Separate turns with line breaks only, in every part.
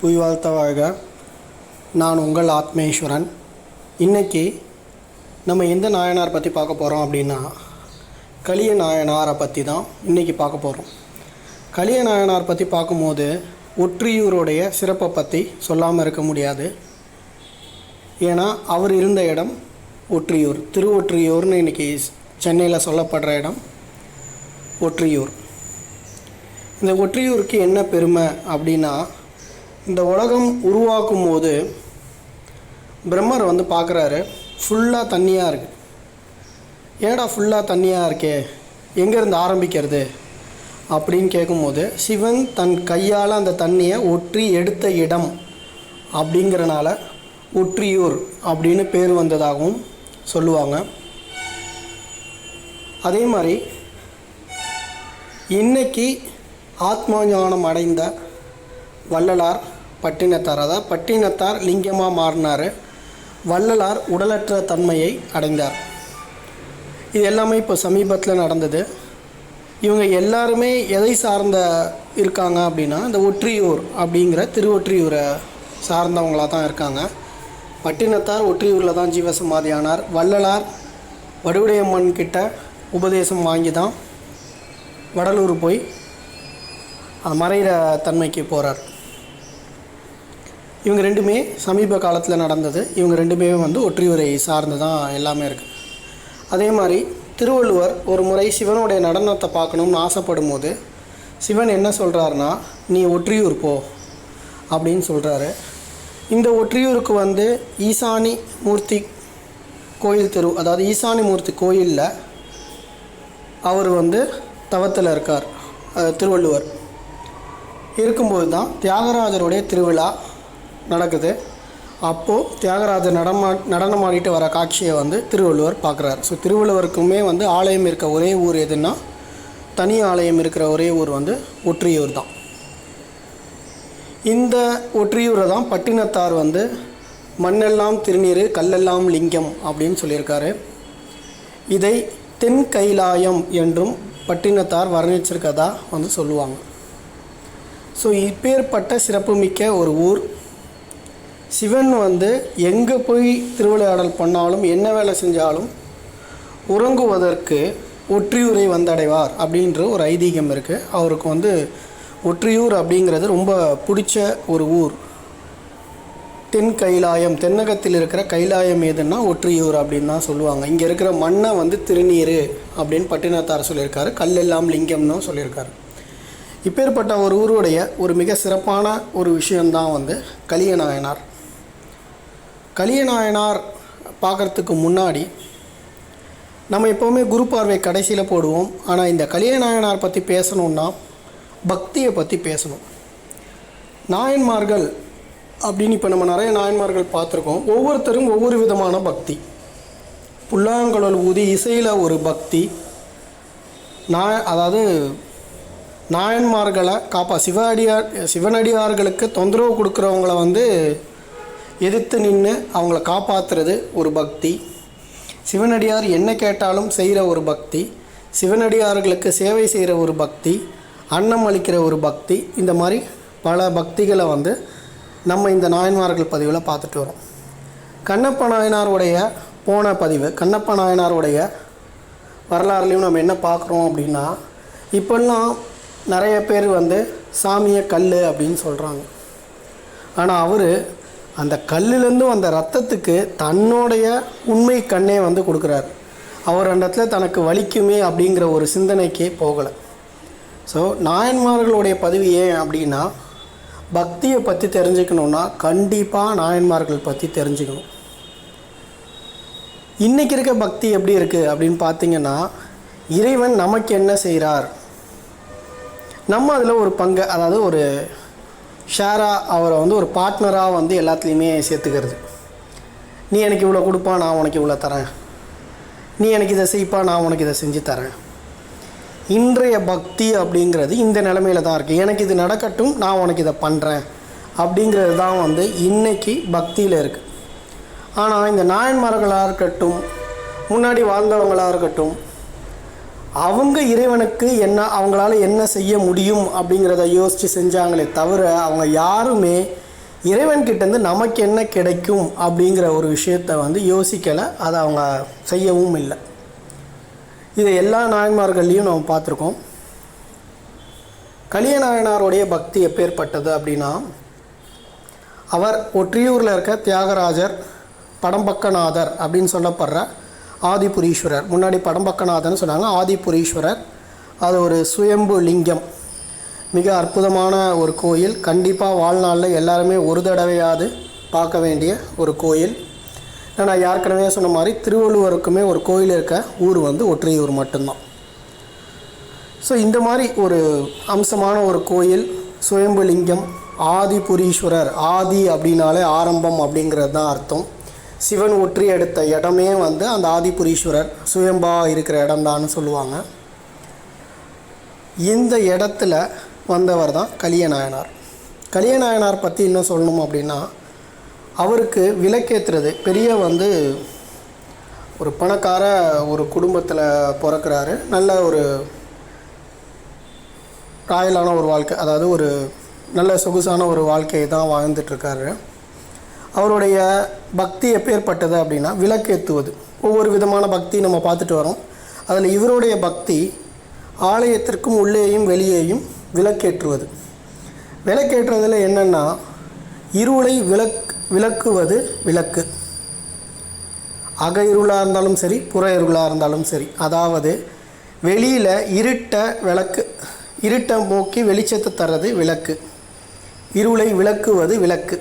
புய் வாழ்த்த வாழ்க நான் உங்கள் ஆத்மேஸ்வரன். இன்றைக்கி நம்ம எந்த நாயனார் பற்றி பார்க்க போகிறோம் அப்படின்னா கலிய நாயனாரை பற்றி தான் இன்றைக்கி பார்க்க போகிறோம் கலிய நாயனார் பற்றி பார்க்கும்போது ஒற்றியூருடைய சிறப்பை பற்றி சொல்லாமல் இருக்க முடியாது. ஏன்னா அவர் இருந்த இடம் ஒற்றியூர். திருவொற்றியூர்னு இன்றைக்கி சென்னையில் சொல்லப்படுற இடம் ஒற்றியூர். இந்த ஒற்றியூருக்கு என்ன பெருமை அப்படின்னா இந்த உலகம் உருவாக்கும் போது பிரம்மர் வந்து பார்க்குறாரு ஃபுல்லாக தண்ணியாக இருக்குது ஏடா ஃபுல்லாக தண்ணியாக இருக்கே? எங்கேருந்து ஆரம்பிக்கிறது? அப்படின்னு கேட்கும்போது சிவன் தன் கையால் அந்த தண்ணியை ஒற்றி எடுத்த இடம் அப்படிங்கிறனால ஒற்றியூர் அப்படின்னு பேர் வந்ததாகவும் சொல்லுவாங்க. அதே மாதிரி இன்னைக்கு ஆத்ம ஞானம் அடைந்த வள்ளலார் பட்டினத்தார் அதாவது பட்டினத்தார் லிங்கமாக மாறினார். வள்ளலார் உடலற்ற தன்மையை அடைந்தார். இது எல்லாமே இப்போ சமீபத்தில் நடந்தது. இவங்க எல்லாருமே எதை சார்ந்த இருக்காங்க அப்படின்னா இந்த ஒற்றியூர் அப்படிங்கிற திருவொற்றியூரை சார்ந்தவங்களாக தான் இருக்காங்க. பட்டினத்தார் ஒற்றியூரில் தான் ஜீவசமாதியானார் வள்ளலார் வடுவுடையம்மன் கிட்ட உபதேசம் வாங்கி தான் வடலூர் போய் மறைகிற தன்மைக்கு போகிறார் இவங்க ரெண்டுமே சமீப காலத்தில் நடந்தது. இவங்க ரெண்டுமே வந்து ஒற்றியூரை சார்ந்து தான் எல்லாமே இருக்குது அதே மாதிரி திருவள்ளுவர் ஒரு முறை சிவனுடைய நடனத்தை பார்க்கணும்னு ஆசைப்படும் போது சிவன் என்ன சொல்கிறாருன்னா நீ ஒற்றியூர் போ அப்படின்னு சொல்கிறாரு இந்த ஒற்றியூருக்கு வந்து ஈசானி மூர்த்தி கோயில் தெரு அதாவது ஈசானி மூர்த்தி கோயிலில் அவர் வந்து தவத்தில் இருக்கார் திருவள்ளுவர். இருக்கும்போது தான் தியாகராஜருடைய திருவிழா நடக்குது. அப்போது தியாகராஜர் நடமா நடனமாடிட்டு வர காட்சியை வந்து திருவள்ளுவர் பார்க்குறாரு. ஸோ திருவள்ளுவருக்குமே வந்து ஆலயம் இருக்க ஒரே ஊர் எதுன்னா தனி ஆலயம் இருக்கிற ஒரே ஊர் வந்து ஒற்றியூர் தான். இந்த ஒற்றியூரை தான் பட்டினத்தார் வந்து மண்ணெல்லாம் திருநீர் கல்லெல்லாம் லிங்கம் அப்படின்னு சொல்லியிருக்காரு. இதை தென் கைலாயம் என்றும் பட்டினத்தார் வர்ணிச்சிருக்கதா வந்து சொல்லுவாங்க. ஸோ இப்பேற்பட்ட சிறப்புமிக்க ஒரு ஊர் சிவன் வந்து எங்கே போய் திருவிளையாடல் பண்ணாலும் என்ன வேலை செஞ்சாலும் உறங்குவதற்கு ஒற்றியூரை வந்தடைவார் அப்படின்ற ஒரு ஐதீகம் இருக்குது அவருக்கு வந்து ஒற்றியூர் அப்படிங்கிறது ரொம்ப பிடிச்ச ஒரு ஊர். தென் கைலாயம் தென்னகத்தில் இருக்கிற கைலாயம் எதுன்னா ஒற்றியூர் அப்படின்னு தான் சொல்லுவாங்க. இங்கே இருக்கிற மண்ணை வந்து திருநீர் அப்படின்னு பட்டினத்தார் சொல்லியிருக்காரு. கல்லெல்லாம் லிங்கம்னு சொல்லியிருக்காரு. இப்பேற்பட்ட ஒரு ஊருடைய ஒரு மிக சிறப்பான ஒரு விஷயந்தான் வந்து கலியநாயனார். கலியநாயனார் பார்க்குறதுக்கு முன்னாடி நம்ம எப்போவுமே குரு பார்வை கடைசியில் போடுவோம். ஆனால் இந்த கலியநாயனார் பற்றி பேசணுன்னா பக்தியை பற்றி பேசணும். நாயன்மார்கள் அப்படின்னு இப்போ நம்ம நிறைய நாயன்மார்கள் பார்த்துருக்கோம். ஒவ்வொருத்தரும் ஒவ்வொரு விதமான பக்தி. புல்லாங்குழல் ஊதி இசையில் ஒரு பக்தி. நாய அதாவது நாயன்மார்களை காப்பா சிவஅடியார் சிவனடியார்களுக்கு தொந்தரவு கொடுக்குறவங்கள வந்து எதிர்த்து நின்று அவங்கள காப்பாற்றுறது ஒரு பக்தி. சிவனடியார் என்ன கேட்டாலும் செய்கிற ஒரு பக்தி. சிவனடியார்களுக்கு சேவை செய்கிற ஒரு பக்தி. அன்னம் அளிக்கிற ஒரு பக்தி. இந்த மாதிரி பல பக்திகளை வந்து நம்ம இந்த நாயன்மார்கள் பதிவில் பார்த்துட்டு வரோம். கண்ணப்ப நாயனாருடைய போன பதிவு கண்ணப்ப நாயனாருடைய வரலாறுலையும் நம்ம என்ன பார்க்குறோம் அப்படின்னா இப்போல்லாம் நிறைய பேர் வந்து சாமியை கல் அப்படின்னு சொல்கிறாங்க ஆனால் அவர் அந்த கல்லுலேருந்து வந்த ரத்தத்துக்கு தன்னுடைய உண்மை கண்ணே வந்து கொடுக்குறாரு. அவர் அந்த இடத்துல தனக்கு வலிக்குமே அப்படிங்கிற ஒரு சிந்தனைக்கே போகலை. ஸோ நாயன்மார்களுடைய பதிவு ஏன் அப்படின்னா பக்தியை பற்றி தெரிஞ்சுக்கணுன்னா கண்டிப்பாக நாயன்மார்கள் பற்றி தெரிஞ்சுக்கணும். இன்றைக்கி இருக்க பக்தி எப்படி இருக்குது அப்படின்னு பார்த்தீங்கன்னா இறைவன் நமக்கு என்ன செய்கிறார் நம்ம அதில் ஒரு பங்கு அதாவது ஒரு ஷேராக அவரை வந்து ஒரு பார்ட்னராக வந்து எல்லாத்துலேயுமே சேர்த்துக்கிறது. நீ எனக்கு இவ்வளோ கொடுப்பா நான் உனக்கு இவ்வளோ தரேன். நீ எனக்கு இதை செய்ப்பா நான் உனக்கு இதை செஞ்சு தரேன். இன்றைய பக்தி அப்படிங்கிறது இந்த நிலமையில தான் இருக்குது எனக்கு இது நடக்கட்டும் நான் உனக்கு இதை பண்ணுறேன் அப்படிங்கிறது தான் வந்து இன்னைக்கு பக்தியில் இருக்குது ஆனால் இந்த நாயன்மார்களாக இருக்கட்டும் முன்னாடி வாழ்ந்தவங்களாக இருக்கட்டும் அவங்க இறைவனுக்கு என்ன அவங்களால என்ன செய்ய முடியும் அப்படிங்கிறத யோசித்து செஞ்சாங்களே தவிர அவங்க யாருமே இறைவன்கிட்டேருந்து நமக்கு என்ன கிடைக்கும் அப்படிங்கிற ஒரு விஷயத்தை வந்து யோசிக்கலை. அதை அவங்க செய்யவும் இல்லை. இதை எல்லா நாயன்மார்கள்லேயும் நம்ம பார்த்துருக்கோம். கலியநாயனாருடைய பக்தி எப்பேற்பட்டது அப்படின்னா அவர் ஒற்றியூரில் இருக்க தியாகராஜர் படம்பக்கநாதர் அப்படின்னு சொல்லப்படுற ஆதிபுரீஸ்வரர். முன்னாடி படம்பக்கநாதர்னு சொன்னாங்க. ஆதிபுரீஸ்வரர். அது ஒரு சுயம்பு லிங்கம். மிக அற்புதமான ஒரு கோயில். கண்டிப்பாக வாழ்நாளில் எல்லாருமே ஒரு தடவையாவது பார்க்க வேண்டிய ஒரு கோயில். நான் ஏற்கனவே சொன்ன மாதிரி திருவள்ளுவருக்குமே ஒரு கோயில் இருக்க ஊர் வந்து ஒற்றையூர் மட்டும்தான். ஸோ இந்த மாதிரி ஒரு அம்சமான ஒரு கோயில் சுயம்புலிங்கம் ஆதிபுரீஸ்வரர் ஆதி அப்படின்னாலே ஆரம்பம் அப்படிங்கிறது தான் அர்த்தம். சிவன் ஒற்றி எடுத்த இடமே வந்து அந்த ஆதிபுரீஸ்வரர் சுயம்பா இருக்கிற இடம்தான்னு சொல்லுவாங்க. இந்த இடத்துல வந்தவர் தான் கலியநாயனார். கலியநாயனார் பற்றி இன்னும் சொல்லணும் அப்படின்னா அவருக்கு விளக்கேற்றுறது பெரிய வந்து ஒரு பணக்கார ஒரு குடும்பத்தில் பிறக்கிறாரு. நல்ல ஒரு ராயலான ஒரு வாழ்க்கை அதாவது ஒரு நல்ல சொகுசான ஒரு வாழ்க்கையை தான் வாழ்ந்துட்டுருக்காரு அவருடைய பக்தி எப்பேற்பட்டது அப்படின்னா விளக்கேற்றுவது ஒவ்வொரு விதமான பக்தி நம்ம பார்த்துட்டு வரோம். அதில் இவருடைய பக்தி ஆலயத்திற்கும் உள்ளேயும் வெளியேயும் விளக்கேற்றுவது. விளக்கேற்றுவதில் என்னென்னா இருளை விளக் விளக்குவது விளக்கு. அக இருளாக இருந்தாலும் சரி புற இருளாக இருந்தாலும் சரி. அதாவது வெளியில் இருட்ட விளக்கு இருட்டை போக்கி வெளிச்சத்தை தர்றது விளக்கு. இருளை விளக்குவது விளக்கு.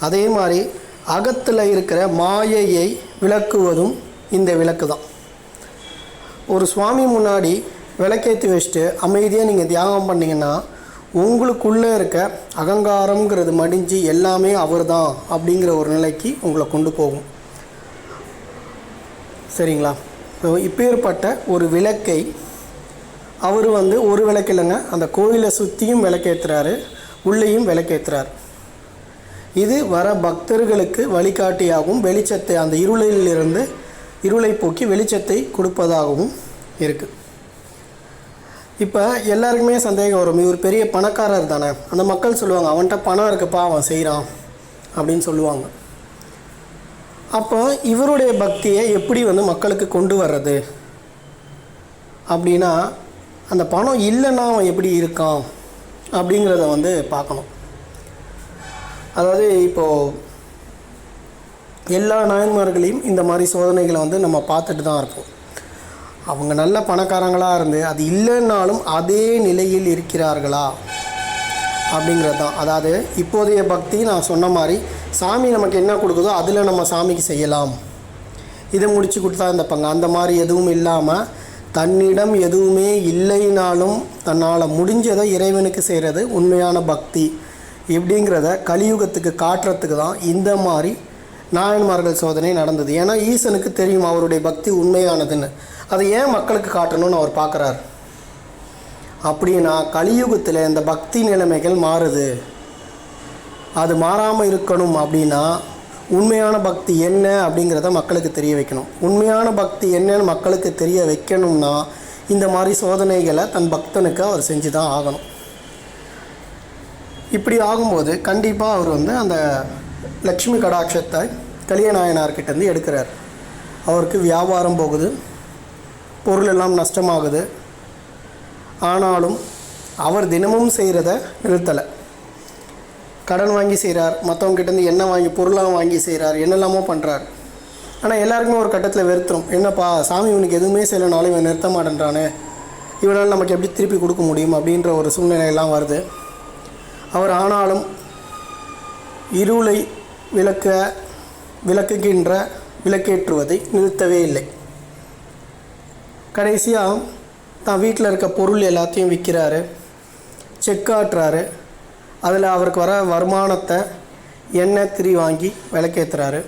அதே மாதிரி அகத்தில் இருக்கிற மாயையை விளக்குவதும் இந்த விளக்கு தான் ஒரு சுவாமி முன்னாடி விளக்கேற்றி வச்சுட்டு அமைதியாக நீங்கள் தியாகம் பண்ணிங்கன்னா உங்களுக்குள்ளே இருக்க அகங்காரங்கிறது மடிஞ்சு எல்லாமே அவர் தான் அப்படிங்கிற ஒரு நிலைக்கு உங்களை கொண்டு போகும். சரிங்களா? இப்பேற்பட்ட ஒரு விளக்கை அவர் வந்து ஒரு விளக்கு இல்லைங்க அந்த கோயிலை சுற்றியும் விளக்கேற்றுறாரு உள்ளேயும் விளக்கேற்றுறாரு இது வர பக்தர்களுக்கு வழிகாட்டியாகவும் வெளிச்சத்தை அந்த இருளிலிருந்து இருளை போக்கி வெளிச்சத்தை கொடுப்பதாகவும் இருக்குது இப்போ எல்லாருக்குமே சந்தேகம் வரும். இவர் பெரிய பணக்காரர் தானே. அந்த மக்கள் சொல்லுவாங்க அவன்கிட்ட பணம் இருக்குப்பா அவன் செய்கிறான் அப்படின்னு சொல்லுவாங்க. அப்போ இவருடைய பக்தியை எப்படி வந்து மக்களுக்கு கொண்டு வர்றது? அப்படின்னா அந்த பணம் இல்லைன்னா அவன் எப்படி இருக்கான்? அப்படிங்கிறத வந்து பார்க்கணும். அதாவது இப்போது எல்லா நாயன்மார்களையும் இந்த மாதிரி சோதனைகளை வந்து நம்ம பார்த்துட்டு தான் இருக்கோம். அவங்க நல்ல பணக்காரங்களாக இருந்து அது இல்லைன்னாலும் அதே நிலையில் இருக்கிறார்களா? அப்படிங்கிறது தான். அதாவது இப்போதைய பக்தி நான் சொன்ன மாதிரி சாமி நமக்கு என்ன கொடுக்குதோ அதில் நம்ம சாமிக்கு செய்யலாம். இதை முடிச்சு கொடுத்தா இந்த பங்கு. அந்த மாதிரி எதுவும் இல்லாமல் தன்னிடம் எதுவுமே இல்லைனாலும் தன்னால் முடிஞ்சதை இறைவனுக்கு செய்கிறது உண்மையான பக்தி. இப்படிங்கிறத கலியுகத்துக்கு காட்டுறதுக்கு தான் இந்த மாதிரி நாயன்மார்கள் சோதனை நடந்தது. ஏன்னா ஈசனுக்கு தெரியும் அவருடைய பக்தி உண்மையானதுன்னு. அதை ஏன் மக்களுக்கு காட்டணும்னு அவர் பார்க்குறாரு? அப்படின்னா கலியுகத்தில் இந்த பக்தி நிலைமைகள் மாறுது. அது மாறாமல் இருக்கணும் அப்படின்னா உண்மையான பக்தி என்ன அப்படிங்கிறத மக்களுக்கு தெரிய வைக்கணும். உண்மையான பக்தி என்னன்னு மக்களுக்கு தெரிய வைக்கணும்னா இந்த மாதிரி சோதனைகளை தன் பக்தனுக்கு அவர் செஞ்சு தான் ஆகணும். இப்படி ஆகும்போது கண்டிப்பாக அவர் வந்து அந்த லக்ஷ்மி கடாட்சத்தை கலியநாயனார்கிட்டேருந்து எடுக்கிறார். அவருக்கு வியாபாரம் போகுது பொருள் எல்லாம் நஷ்டமாகுது. ஆனாலும் அவர் தினமும் செய்கிறத நிறுத்தலை. கடன் வாங்கி செய்கிறார் மற்றவங்ககிட்டேருந்து என்ன வாங்கி பொருளாக வாங்கி செய்கிறார் என்னெல்லாமோ பண்ணுறார் ஆனால் எல்லாருக்குமே ஒரு கட்டத்தில் வெறுத்துரும். என்னப்பா சாமி இவனுக்கு எதுவுமே செய்யலைனாலும் இவன் நிறுத்த மாட்டேன்றானே. இவனால் நமக்கு எப்படி திருப்பி கொடுக்க முடியும் அப்படின்ற ஒரு சூழ்நிலையெல்லாம் வருது. அவர் ஆனாலும் இருளை விளக்க விளக்குகின்ற விளக்கேற்றுவதை நிறுத்தவே இல்லை. கடைசியாக தான் வீட்டில் இருக்க பொருள் எல்லாத்தையும் விற்கிறாரு செக் காட்டுறாரு அதில் அவருக்கு வர வருமானத்தை எண்ணெய் திரி வாங்கி விளக்கேற்றுறாரு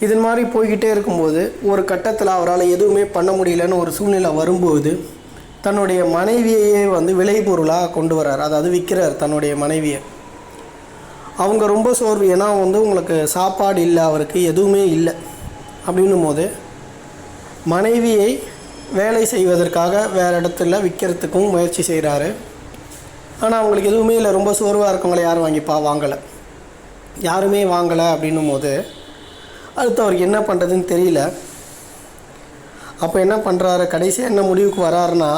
இதன் மாதிரி போய்கிட்டே இருக்கும்போது ஒரு கட்டத்தில் அவரால் எதுவுமே பண்ண முடியலன்னு ஒரு சூழ்நிலை வரும்போது தன்னுடைய மனைவியையே வந்து விளைபொருளாக கொண்டு வரார் அதாவது விற்கிறார் தன்னுடைய மனைவியை. அவங்க ரொம்ப சோர்வு. ஏன்னா வந்து உங்களுக்கு சாப்பாடு இல்லை அவருக்கு எதுவுமே இல்லை. அப்படின்னும் போது மனைவியை வேலை செய்வதற்காக வேறு இடத்துல விற்கிறதுக்கும் முயற்சி செய்கிறாரு. ஆனால் அவங்களுக்கு எதுவுமே இல்லை. ரொம்ப சோர்வாக இருக்கவங்கள யாரும் வாங்கிப்பா வாங்கலை. யாருமே வாங்கலை அப்படின்னும் போது அடுத்து அவருக்கு என்ன பண்ணுறதுன்னு தெரியல. அப்போ என்ன பண்ணுறாரு கடைசியாக என்ன முடிவுக்கு வராருன்னா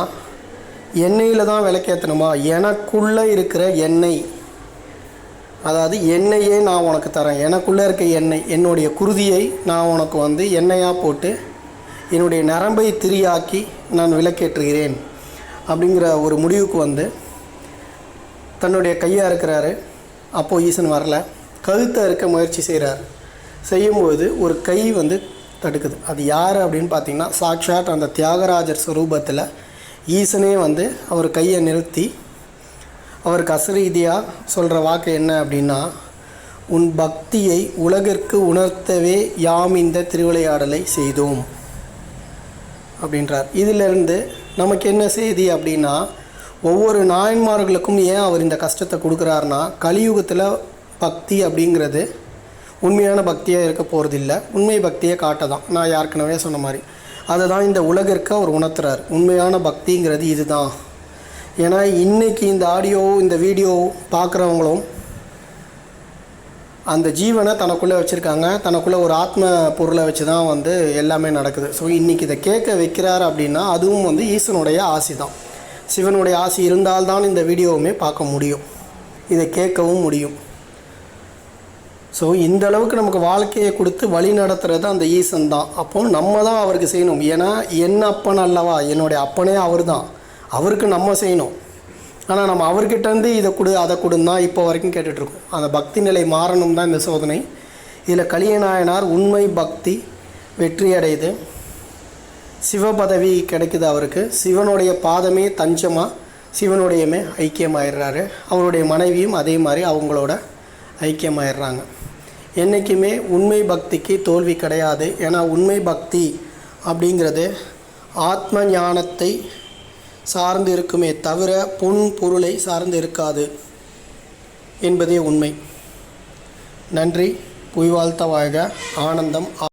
எண்ணெயில் தான் விளக்கேற்றணுமா எனக்குள்ளே இருக்கிற எண்ணெய். அதாவது எண்ணெயே நான் உனக்கு தரேன். எனக்குள்ளே இருக்க எண்ணெய் என்னுடைய குருதியை நான் உனக்கு வந்து எண்ணெயாக போட்டு என்னுடைய நரம்பை திரியாக்கி நான் விளக்கேற்றுகிறேன் அப்படிங்கிற ஒரு முடிவுக்கு வந்து தன்னுடைய கையாக இருக்கிறாரு. அப்போது ஈசன் வரல. கழுத்தை இருக்க முயற்சி செய்கிறார் செய்யும்போது ஒரு கை வந்து தடுக்குது. அது யார் அப்படின்னு பார்த்தீங்கன்னா சாக்ஷாட் அந்த தியாகராஜர் ஸ்வரூபத்தில் ஈசனே வந்து அவர் கையை நிறுத்தி அவருக்கு அசரீதியாக சொல்கிற வாக்கு என்ன அப்படின்னா உன் பக்தியை உலகிற்கு உணர்த்தவே யாம் இந்த திருவிளையாடலை செய்தோம். அப்படின்றார். இதிலிருந்து நமக்கு என்ன செய்தி அப்படின்னா ஒவ்வொரு நாயன்மார்களுக்கும் ஏன் அவர் இந்த கஷ்டத்தை கொடுக்குறாருனா கலியுகத்தில் பக்தி அப்படிங்கிறது உண்மையான பக்தியாக இருக்க போகிறதில்ல உண்மை பக்தியை காட்ட தான் நான் ஏற்கனவே சொன்ன மாதிரி. அதை தான் இந்த உலகிற்கு அவர் உணர்த்துறார். உண்மையான பக்திங்கிறது இதுதான். ஏன்னா இன்றைக்கி இந்த ஆடியோ இந்த வீடியோ பார்க்குறவங்களும் அந்த ஜீவனை தனக்குள்ளே வச்சுருக்காங்க. தனக்குள்ளே ஒரு ஆத்ம பொருளை வச்சு தான் வந்து எல்லாமே நடக்குது. ஸோ இன்றைக்கி இதை கேட்க வைக்கிறார் அப்படின்னா அதுவும் வந்து ஈசனுடைய ஆசி தான் சிவனுடைய ஆசி இருந்தால்தான் இந்த வீடியோவுமே பார்க்க முடியும். இதை கேட்கவும் முடியும். ஸோ இந்த அளவுக்கு நமக்கு வாழ்க்கையை கொடுத்து வழி நடத்துறது அந்த ஈசன் தான் அப்போ நம்ம தான் அவருக்கு செய்யணும். ஏன்னா என் அப்பன் அல்லவா? என்னுடைய அப்பனே அவர் தான் அவருக்கு நம்ம செய்யணும். ஆனால் நம்ம அவர்கிட்டேருந்து இதை கொடு அதை கொடுன்னு தான் இப்போ வரைக்கும் கேட்டுட்ருக்கோம். அந்த பக்தி நிலை மாறணும் தான் இந்த சோதனை. இதில் கலியநாயனார் உண்மை பக்தி வெற்றி அடையுது சிவபதவி கிடைக்குது அவருக்கு. சிவனுடைய பாதமே தஞ்சமாக சிவனுடையமே ஐக்கியமாயிடுறாரு. அவருடைய மனைவியும் அதே மாதிரி அவங்களோட ஐக்கியமாயிடுறாங்க. என்றைக்குமே உண்மை பக்திக்கு தோல்வி கிடையாது. ஏன்னா உண்மை பக்தி அப்படிங்கிறது ஆத்ம ஞானத்தை சார்ந்து இருக்குமே தவிர பொன் பொருளை சார்ந்து இருக்காது என்பதே உண்மை. நன்றி. புய்வாழ்த்த வாழ்க. ஆனந்தம்.